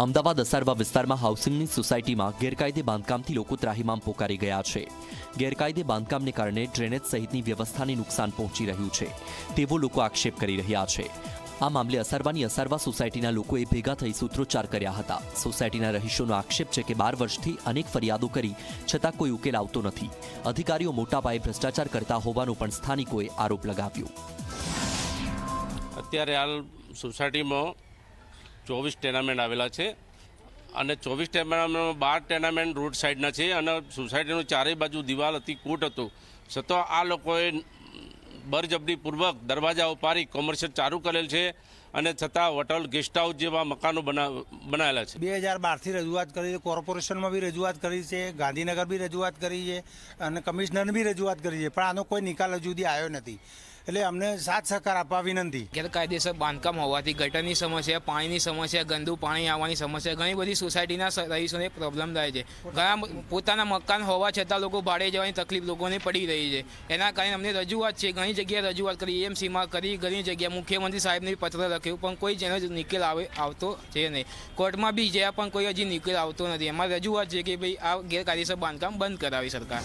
અમદાવાદ અસારવા વિસ્તારમાં હાઉસિંગની સોસાયટીમાં ગેરકાયદે બાંધકામથી લોકો ત્રાહિમામ પોકારી ગયા છે. ગેરકાયદે બાંધકામને કારણે ડ્રેનેજ સહિતની વ્યવસ્થાને નુકસાન પહોંચી રહ્યું છે. તેવો લોકો આક્ષેપ કરી રહ્યા છે. આ મામલે અસારવાની અસારવા સોસાયટીના લોકોએ ભેગા થઈ સૂત્રોચ્ચાર કર્યા હતા. સોસાયટીના રહીશોનો આક્ષેપ છે કે બાર વર્ષથી અનેક ફરિયાદો કરી છતાં કોઈ ઉકેલ આવતો નથી. અધિકારીઓ મોટા પાયે ભ્રષ્ટાચાર કરતા હોવાનો પણ સ્થાનિકોએ આરોપ લગાવ્યો. અત્યારે હાલ સોસાયટીમાં ચોવીસ ટેનામેન્ટ આવેલા છે. અને ચોવીસ ટેનામેન્ટમાં બાર ટેનામેન્ટ રોડ સાઈડના છે અને સોસાયટીનું ચારેય બાજુ દિવાલ હતી કોટ હતું. છતાં આ લોકોએ બરજબરીપૂર્વક દરવાજા ઉપાડી કોમર્શિયલ ચાલુ કરેલ છે અને છતાં હોટલ, ગેસ્ટ હાઉસ જેવા મકાનો બના, બનાવેલા છે. બે હજાર બારથી રજૂઆત કરી છે, કોર્પોરેશનમાં બી રજૂઆત કરી છે, ગાંધીનગર બી રજૂઆત કરી છે અને કમિશનરને બી રજૂઆત કરી છે, પણ આનો કોઈ નિકાલ હજુ સુધી આવ્યો નથી. એટલે અમને સાથ સહકાર આપવા વિનંતી. ગેરકાયદેસર બાંધકામ હોવાથી ગટરની સમસ્યા, પાણીની સમસ્યા, ગંદુ પાણી આવવાની સમસ્યા, ઘણી બધી સોસાયટીના રહીશોને પ્રોબ્લેમ થાય છે. ઘણા પોતાના મકાન હોવા છતાં લોકો ભાડે જવાની તકલીફ લોકોને પડી રહી છે. એના કારણે અમને રજૂઆત છે, ઘણી જગ્યાએ રજૂઆત કરી, એમસીમાં કરી, ઘણી જગ્યાએ મુખ્યમંત્રી સાહેબને પત્ર લખ્યું, પણ કોઈ જેનો નિકેલ આવે, આવતો છે નહીં. કોર્ટમાં બી જ્યાં પણ કોઈ હજી નિકેલ આવતો નથી. એમાં રજૂઆત છે કે ભાઈ આ ગેરકાયદેસર બાંધકામ બંધ કરાવી સરકાર.